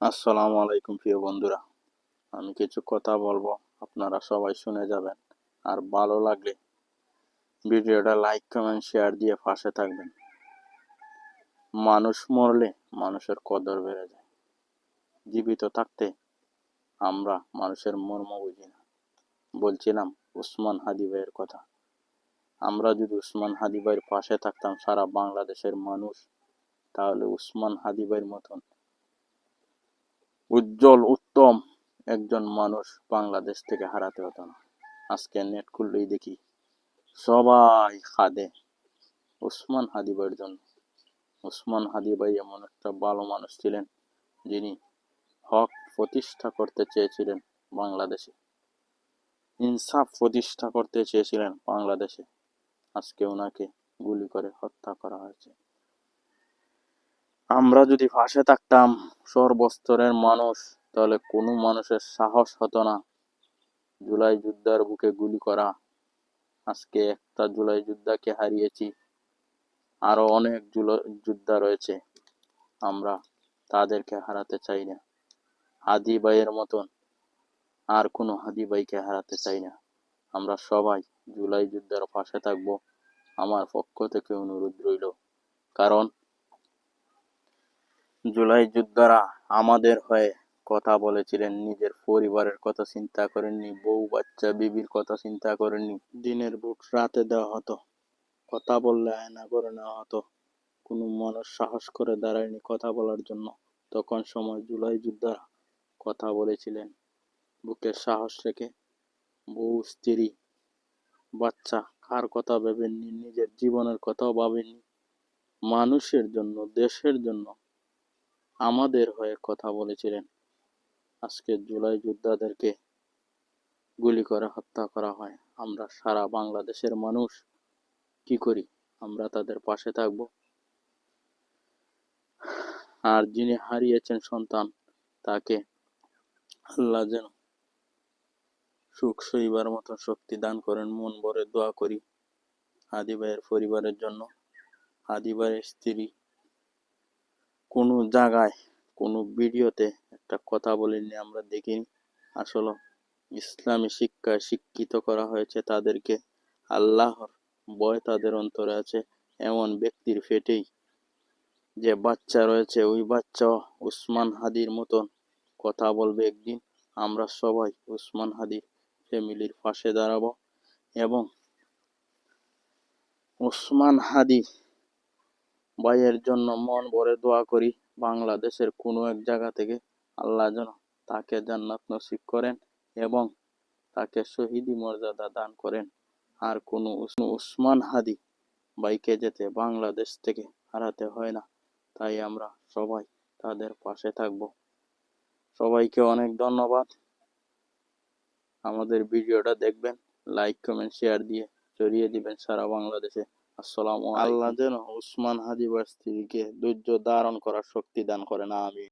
আসসালামু আলাইকুম, প্রিয় বন্ধুরা। আমি কিছু কথা বলব, আপনারা সবাই শুনে যাবেন আর ভালো লাগলে ভিডিওটা লাইক, কমেন্ট, শেয়ার দিয়ে পাশে থাকবেন। মানুষ মরলে মানুষের কদর বেড়ে যায়। জীবিত থাকতে আমরা মানুষের মর্ম বুঝি না। বলছিলাম উসমান হাদি ভাইয়ের কথা। আমরা যদি উসমান হাদি ভাইয়ের পাশে থাকতাম, সারা বাংলাদেশের মানুষ তাহলে উসমান হাদি ভাইয়ের মতন উজ্জ্বল, উত্তম একজন মানুষ বাংলাদেশ থেকে হারাতে হতো না। আজকে নেট খুললেই দেখি সবাই খাদে। উসমান হাদি ভাইয়ের জন্য। উসমান হাদি ভাই এমন একটা ভালো মানুষ ছিলেন যিনি হক প্রতিষ্ঠা করতে চেয়েছিলেন বাংলাদেশে। ইনসাফ প্রতিষ্ঠা করতে চেয়েছিলেন বাংলাদেশে। আজকে ওনাকে গুলি করে হত্যা করা হয়েছে। আমরা যদি পাশে থাকতাম সর্বস্তরের মানুষ, তাহলে কোনো মানুষের সাহস হতো না। জুলাই যুদ্ধার বুকে গুলি করা। আজকে একটা জুলাই যোদ্ধাকে হারিয়েছি। আরও অনেক যোদ্ধা রয়েছে। আমরা তাদেরকে হারাতে চাই না। হাদি ভাইয়ের মতন আর কোনো হাদি ভাইকে হারাতে চাই না। আমরা সবাই জুলাই যুদ্ধের পাশে থাকব। আমার পক্ষ থেকে অনুরোধ রইল। কারণ জুলাই যোদ্ধারা আমাদের হয়ে কথা বলেছিলেন, নিজের পরিবারের কথা চিন্তা করেননি, বউ বাচ্চা বিবির কথা চিন্তা করেননি, দিনের বুট রাতে দেওয়া হতো, কথা বললে আয়না করে নেওয়া হতো, কোনো মানুষ সাহস করে দাঁড়ায়নি কথা বলার জন্য। তখন সময় জুলাই যোদ্ধারা কথা বলেছিলেন, বুকের সাহস রেখে, বউ, স্ত্রী, বাচ্চা কার কথা ভেবেননি, নিজের জীবনের কথাও ভাবেননি, মানুষের জন্য, দেশের জন্য আমাদের হয়ে কথা বলেছিলেন। আজকে জুলাই যোদ্ধাদেরকে গুলি করে হত্যা করা হয়। আমরা সারা বাংলাদেশের মানুষ, কি করি? আমরা তাদের পাশে থাকব। আর যিনি হারিয়েছেন সন্তান, তাকে আল্লাহ যেন সুখ সইবার মতো শক্তি দান করেন। মন ভরে দোয়া করি। আদি ভাইয়ের পরিবারের জন্য। আদি ভাইয়ের স্ত্রী কোনো জায়গায়, কোনো ভিডিওতে একটা কথা বলেননি আমরা দেখিনি। আসলে ইসলামী শিক্ষায় শিক্ষিত করা হয়েছে তাদেরকে। আল্লাহর ভয় তাদের অন্তরে আছে। এমন ব্যক্তির ফেটেই যে বাচ্চা রয়েছে, ওই বাচ্চা উসমান হাদির মতন কথা বলবে একদিন। আমরা সবাই উসমান হাদির ফ্যামিলির পাশে দাঁড়াবো এবং উসমান হাদি ভাইয়ের জন্য মন ভরে দোয়া করি, বাংলাদেশের কোনো এক জায়গা থেকে আল্লাহ যেন তাকে জান্নাত নসিব করেন এবং তাকে শহীদি মর্যাদা দান করেন। আর কোনো উসমান হাদি বাইকে যেতে বাংলাদেশ থেকে হারাতে হয় না। তাই আমরা সবাই তাদের পাশে থাকব। সবাইকে অনেক ধন্যবাদ। আমাদের ভিডিওটা দেখবেন, লাইক, কমেন্ট, শেয়ার দিয়ে ছড়িয়ে দিবেন সারা বাংলাদেশে। আল্লাহ যেন উসমান হাজি স্ত্রীকে ধৈর্য ধারণ করার শক্তি দান করেন আমি